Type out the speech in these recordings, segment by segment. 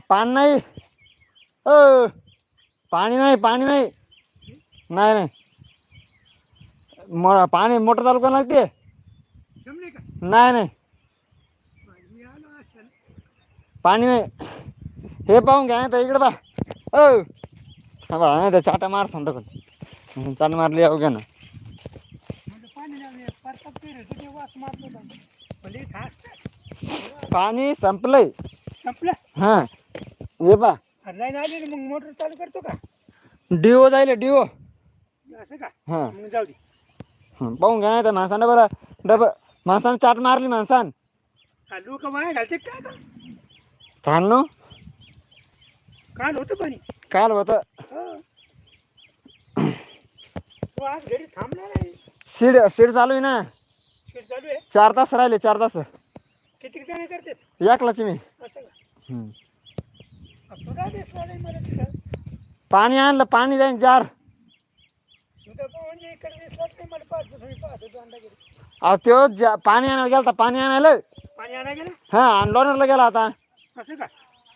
पाणी नाही अ पाणी नाही पाणी नाही नाही नाही म पाणी मोटर चालू करावं लागते नाही नाही पाणी नाही हे पाहून घ्या नाही तर इकडे बा अ नाही तर चाटा मार सांगतो पण चाटा मारली यावं घ्या ना पाणी संपलंय संपलं? हां. हे पा अरे लाईन आली ना मग मोटर चालू करतो का? डिओ जाईल डिओ. असं का? हां. मग जाऊ दे. हं, पाहून घ्या नाही माणसानं बरं डबल माणसानं चाट मारली माणसान. हा, लोक माया घालते काय का थांब काल होतं पाणी. काल होतं. हो. तू आज घरी थांबला नाही. सीड सीड चालू आहे ना. शेत चालू आहे? चार तास राहिले चार तास. किती जण करतात? एकलाच मी. असं का? हं. दिसला नाही पाणी आणलं पाणी जाईन जार. तुझं म्हणजे इकडे दिसलाच नाही मला पाहत होतो मी पाहत होतो अंडा घरी अहो त्यो पाणी आणायला गेला होता पाणी आणायला? पाणी आणा गेला? हां आणि लोणारला गेला आता असं का?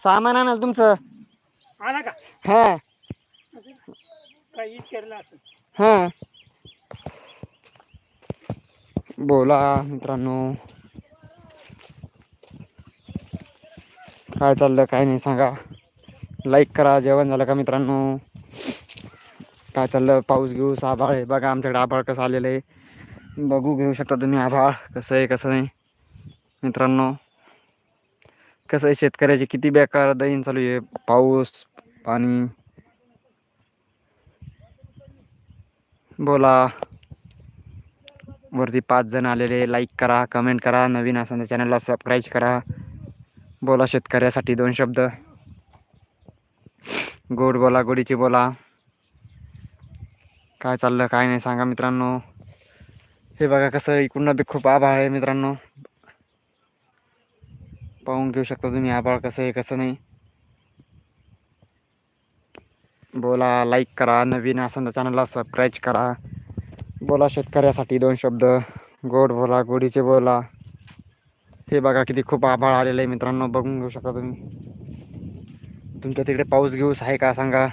सामान आणायला तुमचं? आला का? हां. असं का काही विचारलं असं. हां. बोला मित्रांनो. काय चाललं काय नाही सांगा. लाईक करा जेवण झालं का मित्रांनो? काय चाललं पाऊस घेऊ आभाळ आहे. बघा आमच्याकडे आभाळ कसं आलेलं आहे. बघू घेऊ शकता तुम्ही आभाळ. कसं आहे कसं नाही. मित्रांनो कसं आहे शेतकऱ्याची किती बेकार दैन चालू आहे. पाऊस पाणी. बोला. वरती पाच जण आलेले लाईक करा कमेंट करा. नवीन असं चॅनलला सबस्क्राईब करा. बोला शेतकऱ्यासाठी दोन शब्द. गोड बोला गोडीची बोला. काय चाललं काय नाही सांगा मित्रांनो. हे बघा कसं इकडून बी खूप आभाळ आहे मित्रांनो. पाहून घेऊ शकता तुम्ही आभाळ कसं आहे कसं नाही. बोला लाईक करा नवीन असं तर चॅनलला सबस्क्राईब करा. बोला शेतकऱ्यासाठी दोन शब्द. गोड बोला गोडीचे बोला. हे बघा किती खूप आभाळ आलेलं आहे मित्रांनो बघून घेऊ शकता तुम्ही. तुमच्या तिकडे पाऊस घेऊस आहे का सांगा?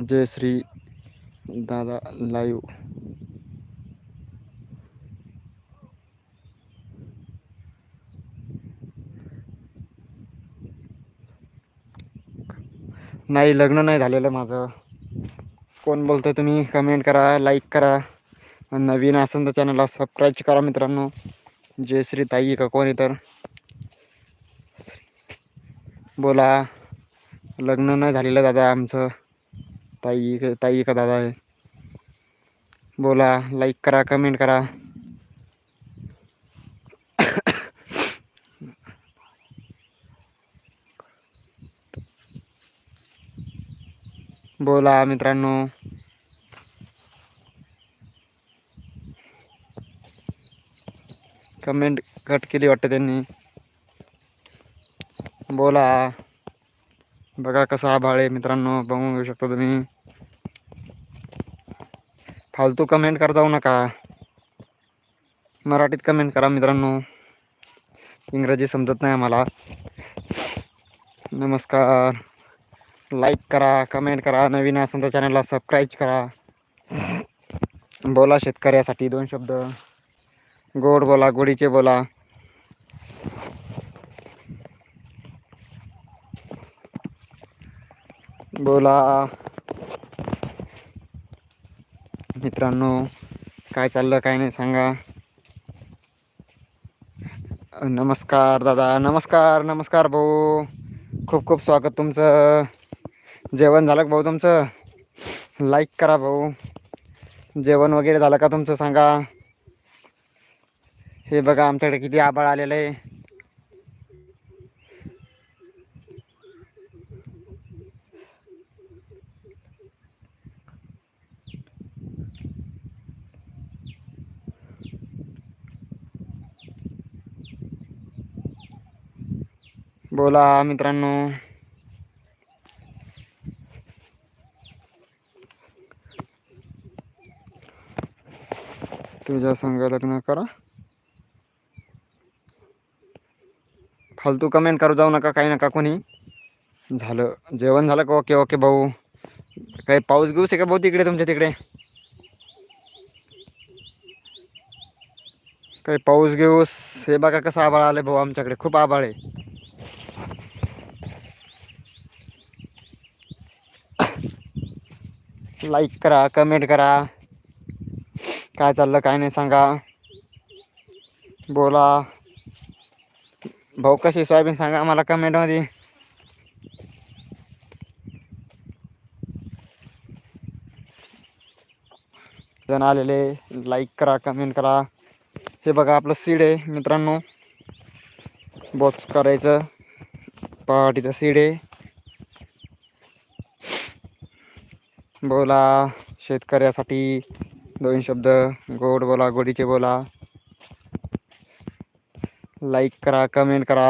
जय श्री दादा लाईव्ह नाही लग्न नाही झालेलं माझं. कोण बोलतं तुम्ही? कमेंट करा लाईक करा. नवीन असेल तर चॅनलला सबस्क्राईब करा मित्रांनो. जय श्री ताई का कोणी तर? बोला. लग्न नाही झालेलं दादा आमचं. ताई ताई का दादा आहे? बोला. लाईक करा कमेंट करा. बोला मित्रांनो. कमेंट कट केली वाटतं त्यांनी. बोला. बघा कसं आभाळ आहे मित्रांनो बघून घेऊ शकता तुम्ही. फालतू कमेंट कर जाऊ नका. मराठीत कमेंट करा मित्रांनो. इंग्रजी समजत नाही आम्हाला. नमस्कार. लाईक करा कमेंट करा नवीन असेल तर चॅनलला सबस्क्राईब करा. बोला शेतकऱ्यासाठी दोन शब्द. गोड बोला गोडीचे बोला. बोला. मित्रांनो काय चाललं काय नाही सांगा. नमस्कार दादा नमस्कार नमस्कार भाऊ. खूप खूप स्वागत तुमचं. जेवण झालं का भाऊ तुमचं? लाईक करा भाऊ. जेवण वगैरे झालं का तुमचं सांगा. हे बघा आमच्याकडे किती आभाळ आलेलं आहे. बोला मित्रांनो. तुझ्या संग लग्न करा. फालतू कमेंट करू जाऊ नका काही नका कोणी. झालं जेवण झालं का ओके ओके भाऊ. काही पाऊस घेऊस आहे का भाऊ तिकडे तुमच्या तिकडे? काही पाऊस घेऊस हे बघा कसं आबाळ आलं भाऊ आमच्याकडे खूप आबाळ आहे. लाईक करा कमेंट करा. काय चाललं काय नाही सांगा. बोला. भाऊ कशी सोयाबीन सांगा मला कमेंटमध्ये जण आलेले लाईक करा कमेंट करा. हे बघा आपलं सीड आहे मित्रांनो. बॉक्स करायचं. पहाटीचं सीड आहे. बोला शेतकऱ्यासाठी दोन शब्द. गोड बोला गोडीचे बोला. लाईक करा कमेंट करा.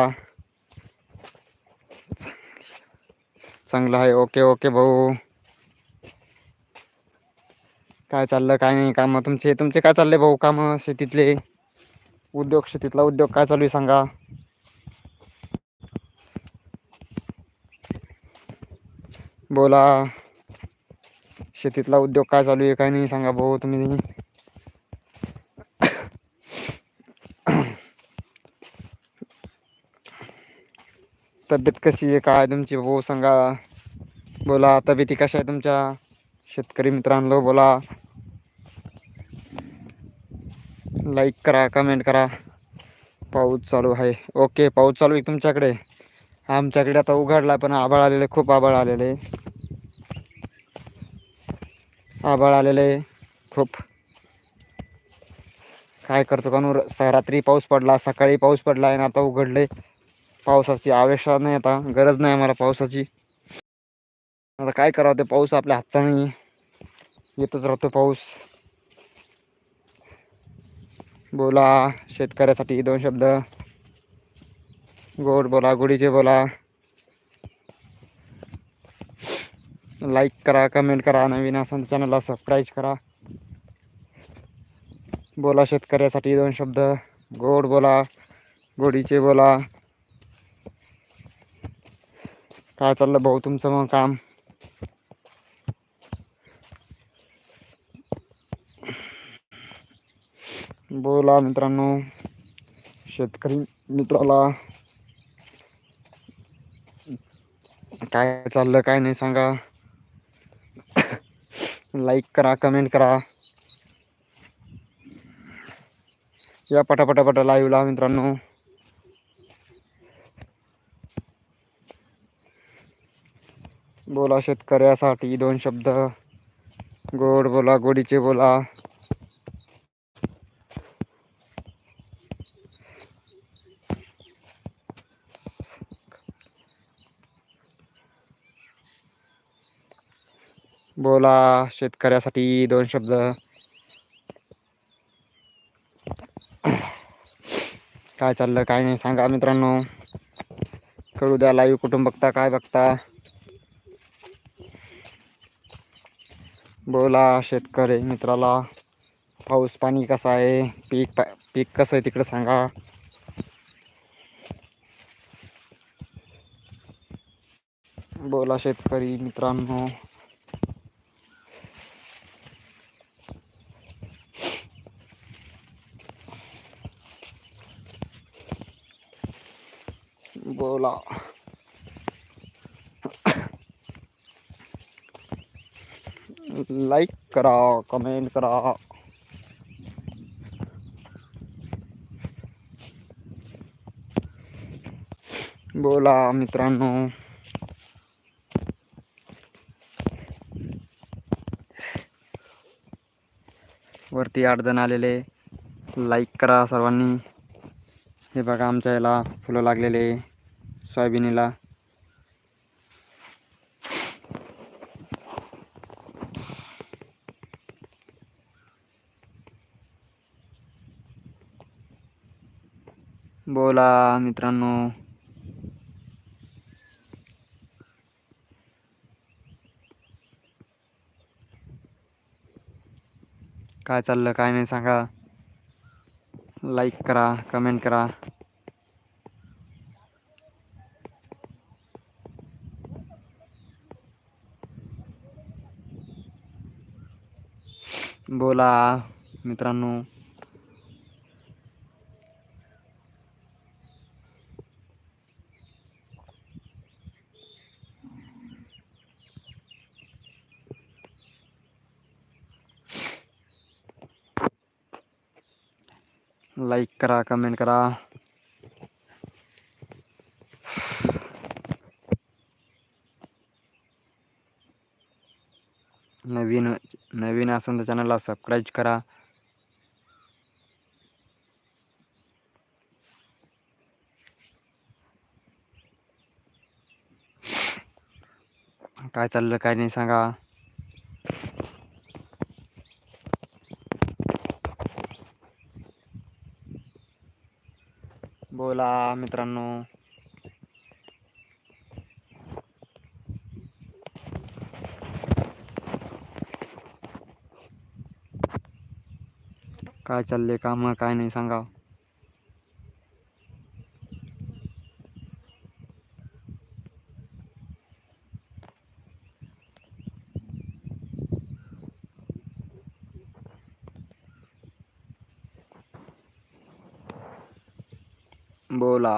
चांगलं आहे. ओके ओके भाऊ. काय चाललं काय नाही कामं तुमचे तुमचे काय चालले भाऊ कामं शेतीतले? उद्योग शेतीतला उद्योग काय चालू आहे सांगा. बोला. शेतीतला उद्योग काय चालू आहे काय नाही सांगा भाऊ तुम्ही. तब्येत कशी आहे? काय तुमची? भाऊ सांगा. बोला तब्येती कशा आहे तुमच्या? शेतकरी मित्रांनो बोला. लाईक करा कमेंट करा. पाऊस चालू आहे. ओके पाऊस चालू आहे तुमच्याकडे? आमच्याकडे आता उघडला पण आभाळ आलेले खूप आभाळ आलेले. आभाळ आलेले खूप. काय करतो? कानूर स रात्री पाऊस पडला सकाळी पाऊस पडला आणि आता उघडले. पावसाची आवेशा नाही आता. गरज नाही आम्हाला पावसाची. आता काय करावं ते पाऊस आपल्या हातचा नाही येतच राहतो पाऊस. बोला शेतकऱ्यासाठी दोन शब्द. गोड बोला गोडीचे बोला. लाईक करा कमेंट करा नवीन असाल चॅनलला सबस्क्राईब करा. बोला शेतकऱ्यासाठी दोन शब्द. गोड बोला गोडीचे बोला. काय चाललं भाऊ तुमचं मग काम? बोला मित्रांनो शेतकरी मित्राला काय चाललं काय नाही सांगा. लाईक करा कमेंट करा. या पटापटापटा लाईव्हला मित्रांनो. बोला शेतकऱ्यासाठी दोन शब्द. गोड बोला गोडीचे बोला. बोला शेतकऱ्यासाठी दोन शब्द. काय चाललं काय नाही सांगा मित्रांनो. कळू द्या लाईव्ह कुठून बघता काय बघता. बोला शेतकरी मित्राला पाऊस पाणी कसा आहे? पीक पा पीक कसं आहे तिकडं सांगा. बोला शेतकरी मित्रांनो. बोला. लाईक करा कमेंट करा. बोला मित्रांनो. वरती आठ जण आलेले. लाईक करा सर्वांनी. हे बघा आमच्या याला फुलं लागलेले. सोयाबीनीला. बोला मित्रांनो. काय चाललं काय नाही सांगा. लाईक करा कमेंट करा. बोला मित्रांनो. लाईक करा, कमेंट करा। नवीन नवीन असेल तर चॅनलला सबस्क्राईब करा. काय चाललं, काय नाही सांगा. बोला मित्रांनो. काय चालले काम? काय नाही सांगा. बोला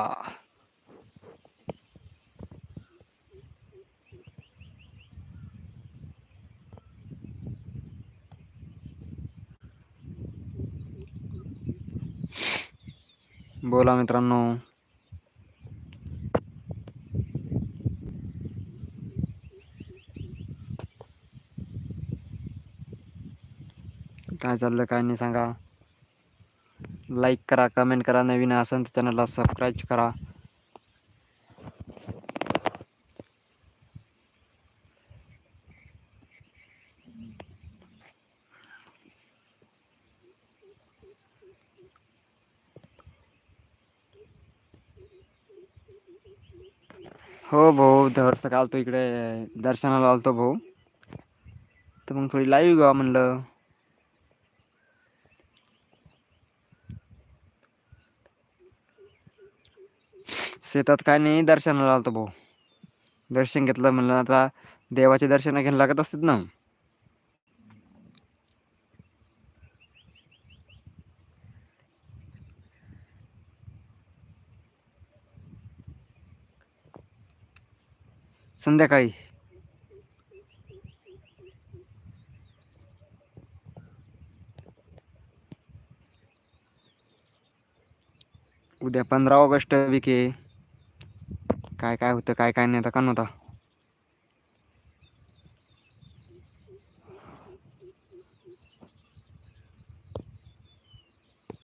बोला मित्रांनो काय चाललं काय नाही सांगा लाईक करा कमेंट करा नवीन असेल तर चॅनलला सबस्क्राईब करा. हो भाऊ धर सकाळ तो इकडे दर्शनाला आलतो भाऊ. तर मग थोडी लाईव्ह घ्या म्हणलं. शेतात काय नाही दर्शनाला आलतो भाऊ. दर्शन घेतलं म्हणलं आता देवाचे दर्शन घ्यायला लागत असतात ना. संध्याकाळी. उद्या पंधरा ऑगस्ट विके काय काय होतं काय काय नाही आता का नव्हता